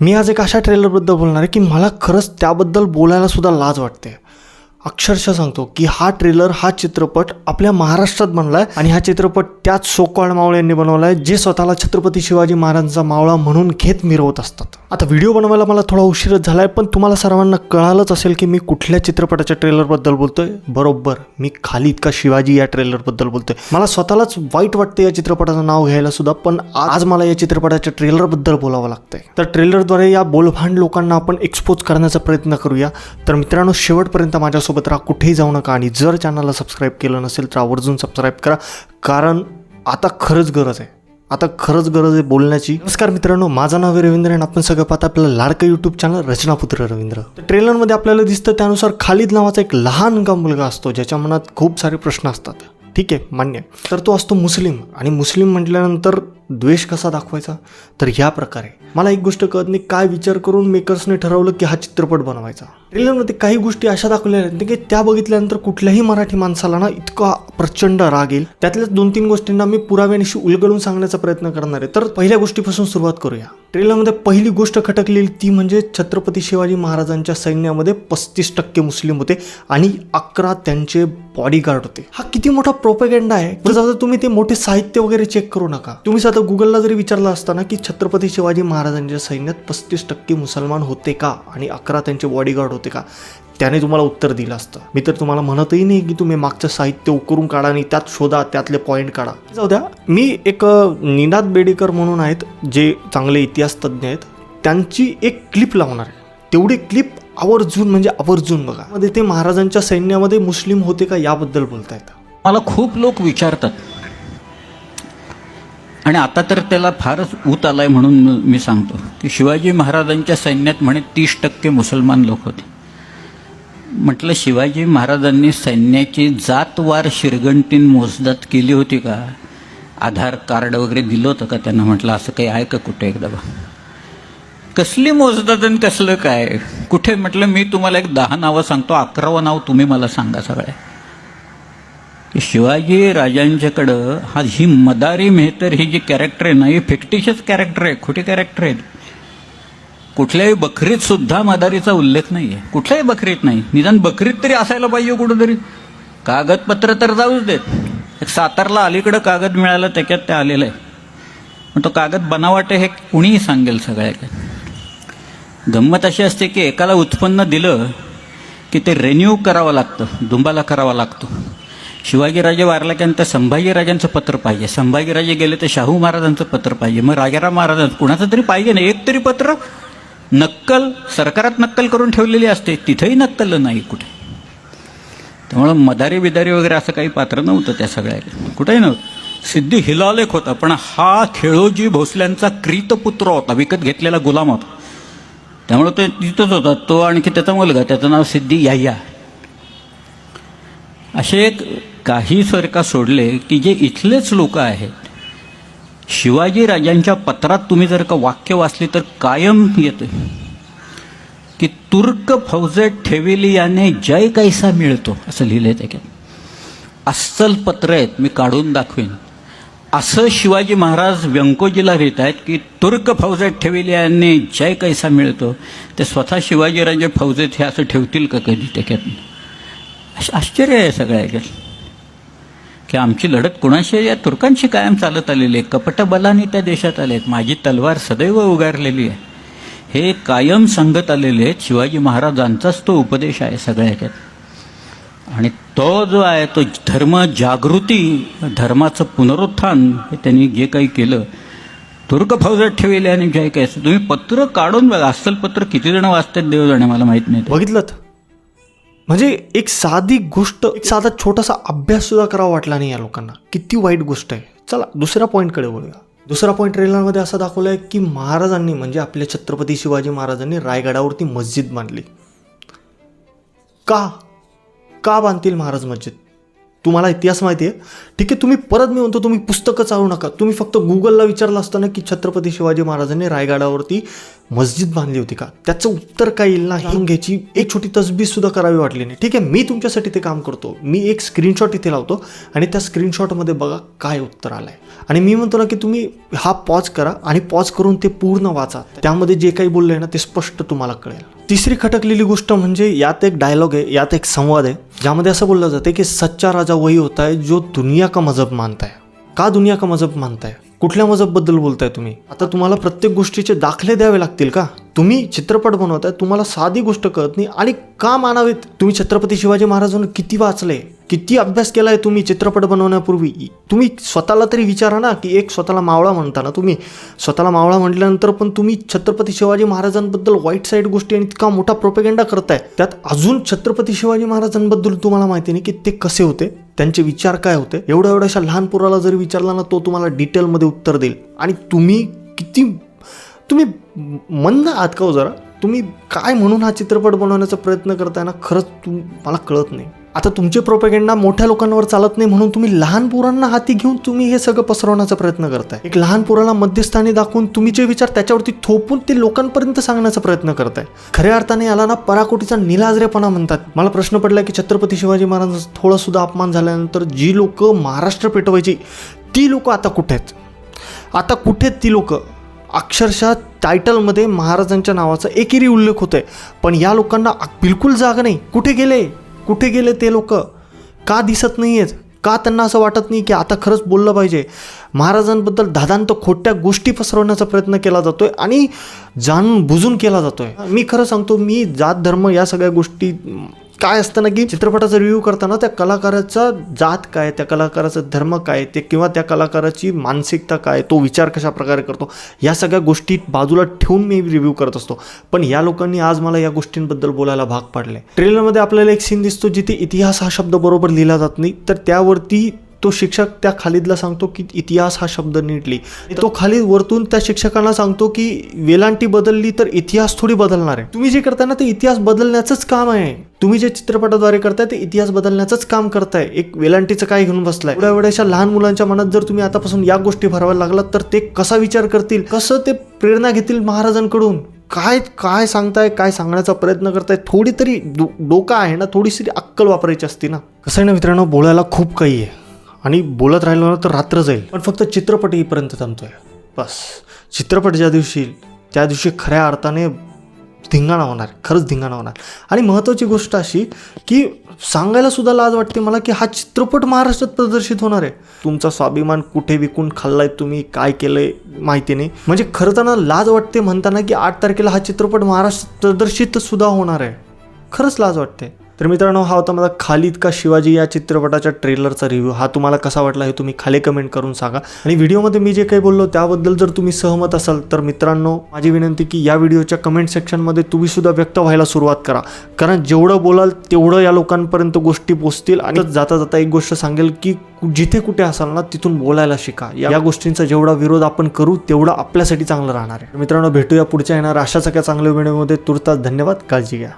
मी आज एक अशा ट्रेलरबद्दल बोलणार आहे की मला खरंच त्याबद्दल बोलायला सुद्धा लाज वाटते. अक्षरशः सांगतो की हा ट्रेलर हा चित्रपट आपल्या महाराष्ट्रात बनलाय आणि हा चित्रपट त्याच सोकवाळ मावळे यांनी बनवलाय जे स्वतःला छत्रपती शिवाजी महाराजांचा मावळा म्हणून घेत मिरवत असतात. आता व्हिडिओ बनवायला मला थोडा उशीरच झालाय पण तुम्हाला सर्वांना कळालंच असेल की मी कुठल्या चित्रपटाच्या ट्रेलरबद्दल बोलतोय? बरोबर मी खाली इतका शिवाजी या ट्रेलरबद्दल बोलतोय. मला स्वतःलाच वाईट वाटतं या चित्रपटाचं नाव घ्यायला सुद्धा पण आज मला या चित्रपटाच्या ट्रेलरबद्दल बोलावं लागतंय. तर ट्रेलरद्वारे या बोलभांड लोकांना आपण एक्सपोज करण्याचा प्रयत्न करूया. तर मित्रांनो शेवटपर्यंत माझ्यासोबत राहा कुठेही जाऊ नका आणि जर चॅनलला सबस्क्राईब केलं नसेल तर आवर्जून सबस्क्राईब करा. कारण आता खरंच गरज आहे. आता खरंच गरज आहे बोलण्याची. नमस्कार मित्रांनो माझं नाव आहे रवींद्र आणि आपण सगळं पाहता आपलं लाडकं यूट्यूब चॅनल रचनापुत्र रवींद्र. ट्रेलरमध्ये आपल्याला दिसतं त्यानुसार खालिद नावाचा एक लहान का मुलगा असतो ज्याच्या मनात खूप सारे प्रश्न असतात. ठीक आहे? मान्य तर तो असतो मुस्लिम आणि मुस्लिम म्हटल्यानंतर द्वेष कसा दाखवायचा? तर ह्या प्रकारे. मला एक गोष्ट कळत नाही काय विचार करून मेकर्सने ठरवलं की हा चित्रपट बनवायचा? ट्रेलरमध्ये काही गोष्टी अशा दाखवल्या आहेत की त्या बघितल्यानंतर कुठल्याही मराठी माणसाला ना इतका प्रचंड राग येईल. त्यातल्याच दोन तीन गोष्टींना मी पुराव्यानिशी उलगडून सांगण्याचा प्रयत्न करणार आहे. तर पहिल्या गोष्टीपासून सुरुवात करूया. ट्रेलरमध्ये पहिली गोष्ट खटकलेली ती म्हणजे छत्रपती शिवाजी महाराजांच्या सैन्यामध्ये पस्तीस टक्के मुस्लिम होते आणि अकरा त्यांचे बॉडीगार्ड होते. हा किती मोठा प्रोपेगेंडा आहे. तुम्ही ते मोठे साहित्य वगैरे चेक करू नका. तुम्ही तर गुगलला जरी विचारलं असताना की छत्रपती शिवाजी महाराजांच्या सैन्यात पस्तीस टक्के मुसलमान होते का आणि अकरा त्यांचे बॉडीगार्ड होते का त्याने तुम्हाला उत्तर दिलं असतं. मी तर तुम्हाला म्हणतही नाही की तुम्ही मागचं साहित्य उकरून काढा आणि त्यात शोधा त्यातले पॉईंट काढा. जाऊ द्या. मी एक निनाद बेडेकर म्हणून आहेत जे चांगले इतिहास तज्ज्ञ आहेत त्यांची एक क्लिप लावणार आहे. तेवढी क्लिप आवर्जून म्हणजे आवर्जून बघा. मध्ये ते महाराजांच्या सैन्यामध्ये मुस्लिम होते का याबद्दल बोलतायत. मला खूप लोक विचारतात आणि आता तर त्याला फारच ऊत आलाय म्हणून मी सांगतो. की शिवाजी महाराजांच्या सैन्यात म्हणे तीस टक्के मुसलमान लोक होते. म्हटलं शिवाजी महाराजांनी सैन्याची जातवार शिरगंटीन मोजदात केली होती का? आधार कार्ड वगैरे दिलं होतं का त्यांना? म्हटलं असं काही आहे का कुठे एकदा बा कसली मोजदात आणि कसलं काय? कुठे? म्हटलं मी तुम्हाला एक दहा नावं सांगतो. अकरावं नाव तुम्ही मला सांगा सगळ्या. शिवाजी राजांच्याकडं हा ही मदारी मेहतर ही जी कॅरेक्टर आहे ना ही फिक्टिशियस कॅरेक्टर आहे खोटी कॅरेक्टर आहेत. कुठल्याही बकरीत सुद्धा मदारीचा उल्लेख नाही आहे कुठल्याही बकरीत नाही. निदान बकरीत तरी असायला पाहिजे कुठंतरी. कागदपत्र तर जाऊच देत. एक सातारला अलीकडं कागद मिळालं त्याच्यात ते आलेलं आहे. मग तो कागद बनावट आहे हे कुणीही सांगेल सगळ्या गंमत अशी असते की एकाला उत्पन्न दिलं की ते रेन्यू करावं लागतं दुंबाला करावा लागतो. शिवाजीराजे वारल्याच्यानंतर संभाजीराजांचं पत्र पाहिजे. संभाजीराजे गेले तर शाहू महाराजांचं पत्र पाहिजे. मग राजाराम महाराजांचं कुणाचं तरी पाहिजे ना? एक तरी पत्र नक्कल सरकारात नक्कल करून ठेवलेली असते. तिथंही नक्कल नाही कुठे. त्यामुळं मदारी बिदारी वगैरे असं काही पात्र नव्हतं त्या सगळ्या कुठेही नव्हतं. सिद्धी हिलालेख होता पण हा खेळोजी भोसल्यांचा क्रीतपुत्र होता. विकत घेतलेला गुलाम होता. त्यामुळे तो तिथंच होता. तो आणखी त्याचा मुलगा. त्याचं नाव सिद्धी याह्या. असे एक काही सरका सोडले की जे इथलेच लोक आहेत. शिवाजी राजांच्या पत्रात तुम्ही जर का वाक्य वाचले तर कायम येते. की तुर्क फौजेत ठेविली याने जय कैसा मिळतो असं लिहिलंय त्याच्यात अस्सल पत्र आहेत मी काढून दाखवेन. असं शिवाजी महाराज व्यंकोजीला लिहित आहेत की तुर्क फौजेत ठेविली याने जय कैसा मिळतो. ते स्वतः शिवाजीराजे फौजेत हे असं ठेवतील का कधी त्याच्यात आश्चर्य आहे सगळ्या याच्यात की आमची लढत कुणाशी या तुर्कांशी कायम चालत आलेली आहे. कपटबलाने त्या देशात आले आहेत. माझी तलवार सदैव उगारलेली आहे. हे कायम सांगत आलेले आहेत. शिवाजी महाराजांचाच तो उपदेश आहे सगळ्या ह्याच्यात आणि तो जो आहे तो धर्म जागृती धर्माचं पुनरुत्थान हे त्यांनी जे काही केलं तुर्क फौजात ठेवले आणि जे काही असं तुम्ही पत्र काढून बघा. अस्सल पत्र किती जण वाचतात देव जाणे मला माहीत नाही. बघितलं म्हणजे एक साधी गोष्ट एक साधा छोटासा अभ्यास सुद्धा करावा वाटला नाही या लोकांना. किती वाईट गोष्ट आहे. चला दुसऱ्या पॉईंटकडे बोलूया दुसरा पॉईंट ट्रेलरमध्ये असा दाखवला आहे की महाराजांनी म्हणजे आपल्या छत्रपती शिवाजी महाराजांनी रायगडावरती मस्जिद बांधली. का? का बांधतील महाराज मस्जिद? तुम्हाला इतिहास माहिती आहे. ठीक आहे तुम्ही परत मी म्हणतो तुम्ही पुस्तकं चालू नका. तुम्ही फक्त गुगलला विचारलं असताना की छत्रपती शिवाजी महाराजांनी रायगडावरती मस्जिद बांधली होती का? त्याचं उत्तर काय येईल ना? हे. घ्यायची एक छोटी तसबीज सुद्धा करावी वाटली नाही. ठीक आहे मी तुमच्यासाठी ते काम करतो. मी एक स्क्रीनशॉट इथे लावतो आणि त्या स्क्रीनशॉटमध्ये बघा काय उत्तर आलंय. आणि मी म्हणतो ना की तुम्ही हा पॉज करा आणि पॉज करून ते पूर्ण वाचा. त्यामध्ये जे काही बोललंय ना ते स्पष्ट तुम्हाला कळेल. तिसरी खटकलेली गोष्ट म्हणजे यात एक डायलॉग आहे यात एक संवाद आहे ज्यामध्ये असं बोललं जाते की सच्चा राजा वही होता है जो दुनिया का मजहब मानता है का दुनिया का मजहब मानताय? कुठल्या मजहबबद्दल बोलताय तुम्ही? आता तुम्हाला प्रत्येक गोष्टीचे दाखले द्यावे लागतील का? तुम्ही चित्रपट बनवताय तुम्हाला साधी गोष्ट कळत नाही आणि का मानावेत? तुम्ही छत्रपती शिवाजी महाराजांना किती वाचले? किती अभ्यास केला आहे तुम्ही चित्रपट बनवण्यापूर्वी? तुम्ही स्वतःला तरी विचारा ना की एक स्वतःला मावळा म्हणता ना तुम्ही स्वतःला मावळा म्हटल्यानंतर पण तुम्ही छत्रपती शिवाजी महाराजांबद्दल वाईट साईड गोष्टी आणि इतका मोठा प्रोपेगेंडा करताय. त्यात अजून छत्रपती शिवाजी महाराजांबद्दल तुम्हाला माहिती नाही की ते कसे होते? त्यांचे विचार काय होते? एवढ्या एवढ्याशा लहान पोराला जरी विचारला ना तो तुम्हाला डिटेलमध्ये उत्तर देईल. आणि तुम्ही किती तुम्ही मंद आहात का जरा. तुम्ही काय म्हणून हा चित्रपट बनवण्याचा प्रयत्न करताय ना खरंच तुम मला कळत नाही. आता तुमचे प्रोपेगेंडा मोठ्या लोकांवर चालत नाही म्हणून तुम्ही लहान पोरांना हाती घेऊन तुम्ही हे सगळं पसरवण्याचा प्रयत्न करताय. एक लहान पोराला मध्यस्थानी दाखवून तुम्ही जे विचार त्याच्यावरती थोपून ते लोकांपर्यंत सांगण्याचा प्रयत्न करताय. खऱ्या अर्थाने याला ना पराकोटीचा निलाजरेपणा म्हणतात. मला प्रश्न पडला की छत्रपती शिवाजी महाराजांचा थोडा सुद्धा अपमान झाल्यानंतर जी लोक महाराष्ट्र पेटवायची ती लोक आता कुठे आहेत? आता कुठे आहेत ती लोक? अक्षरशः टायटलमध्ये महाराजांच्या नावाचा एकेरी उल्लेख होतोय. पण या लोकांना बिलकुल जागा नाही. कुठे गेले? कुठे गेले ते लोक? का दिसत नाही आहेत का त्यांना असं वाटत नाही की आता खरंच बोललं पाहिजे? महाराजांबद्दल दादांत खोट्या गोष्टी पसरवण्याचा प्रयत्न केला जातो आहे आणि जाणून बुजून केला जातो आहे मी खरं सांगतो मी जात धर्म या सगळ्या गोष्टी काय असतं ना की चित्रपटाचा रिव्ह्यू करताना त्या कलाकाराचा जात काय त्या कलाकाराचा धर्म काय ते किंवा त्या कलाकाराची मानसिकता काय तो विचार कशा प्रकारे करतो या सगळ्या गोष्टी बाजूला ठेवून मी रिव्ह्यू करत असतो. पण या लोकांनी आज मला या गोष्टींबद्दल बोलायला भाग पाडले ट्रेलरमध्ये आपल्याला एक सीन दिसतो जिथे इतिहास हा शब्द बरोबर लिहिला जात नाही तर त्यावरती तो शिक्षक त्या खालिदला सांगतो की इतिहास हा शब्द नीटली. तो खालीद वरतून त्या शिक्षकांना सांगतो की वेलांटी बदलली तर इतिहास थोडी बदलणार आहे. तुम्ही जे करताय ना ते इतिहास बदलण्याचंच काम आहे. तुम्ही जे चित्रपटाद्वारे करताय ते इतिहास बदलण्याचंच काम करताय. एक वेलांटीचं काय घेऊन बसलाय? एवढ्या वेळेच्या लहान मुलांच्या मनात जर तुम्ही आतापासून या गोष्टी भराव्या लागलात तर ते कसा विचार करतील? कसं ते प्रेरणा घेतील महाराजांकडून? काय काय सांगताय काय सांगण्याचा प्रयत्न करताय? थोडी तरी डो- डोका आहे ना थोडीशी अक्कल वापरायची असती ना. कसं आहे ना मित्रांनो बोलायला खूप काही आहे. आणि बोलत राहिलो ना तर रात्र जाईल. पण फक्त चित्रपट येईपर्यंत थांबतोय. बस. चित्रपट ज्या दिवशी त्या दिवशी खऱ्या अर्थाने धिंगाणा होणार खरंच धिंगाणा होणार. आणि महत्त्वाची गोष्ट अशी की सांगायला सुद्धा लाज वाटते मला की हा चित्रपट महाराष्ट्रात प्रदर्शित होणार आहे. तुमचा स्वाभिमान कुठे विकून खाल्लाय तुम्ही काय केलंय माहिती नाही. म्हणजे खरं तर ना लाज वाटते म्हणताना की आठ तारखेला हा चित्रपट महाराष्ट्रात प्रदर्शित सुद्धा होणार आहे. खरंच लाज वाटते. तर मित्रांनो हा होता माझा खालीद का शिवाजी या चित्रपटाच्या ट्रेलरचा रिव्ह्यू हा तुम्हाला कसा वाटला हे तुम्ही खाली कमेंट करून सांगा. आणि व्हिडिओमध्ये मी जे काही बोललो त्याबद्दल जर तुम्ही सहमत असाल तर मित्रांनो माझी विनंती की या व्हिडिओच्या कमेंट सेक्शनमध्ये तुम्ही सुद्धा व्यक्त व्हायला सुरुवात करा. कारण जेवढं बोलाल तेवढं या लोकांपर्यंत गोष्टी पोचतील आणि जाता जाता एक गोष्ट सांगेल की जिथे कुठे असाल ना तिथून बोलायला शिका. या या गोष्टींचा जेवढा विरोध आपण करू तेवढा आपल्यासाठी चांगलं राहणार आहे. मित्रांनो भेटूया पुढच्या येणार अशा सगळ्या चांगल्या व्हिडिओमध्ये. तुर्तास धन्यवाद. काळजी घ्या.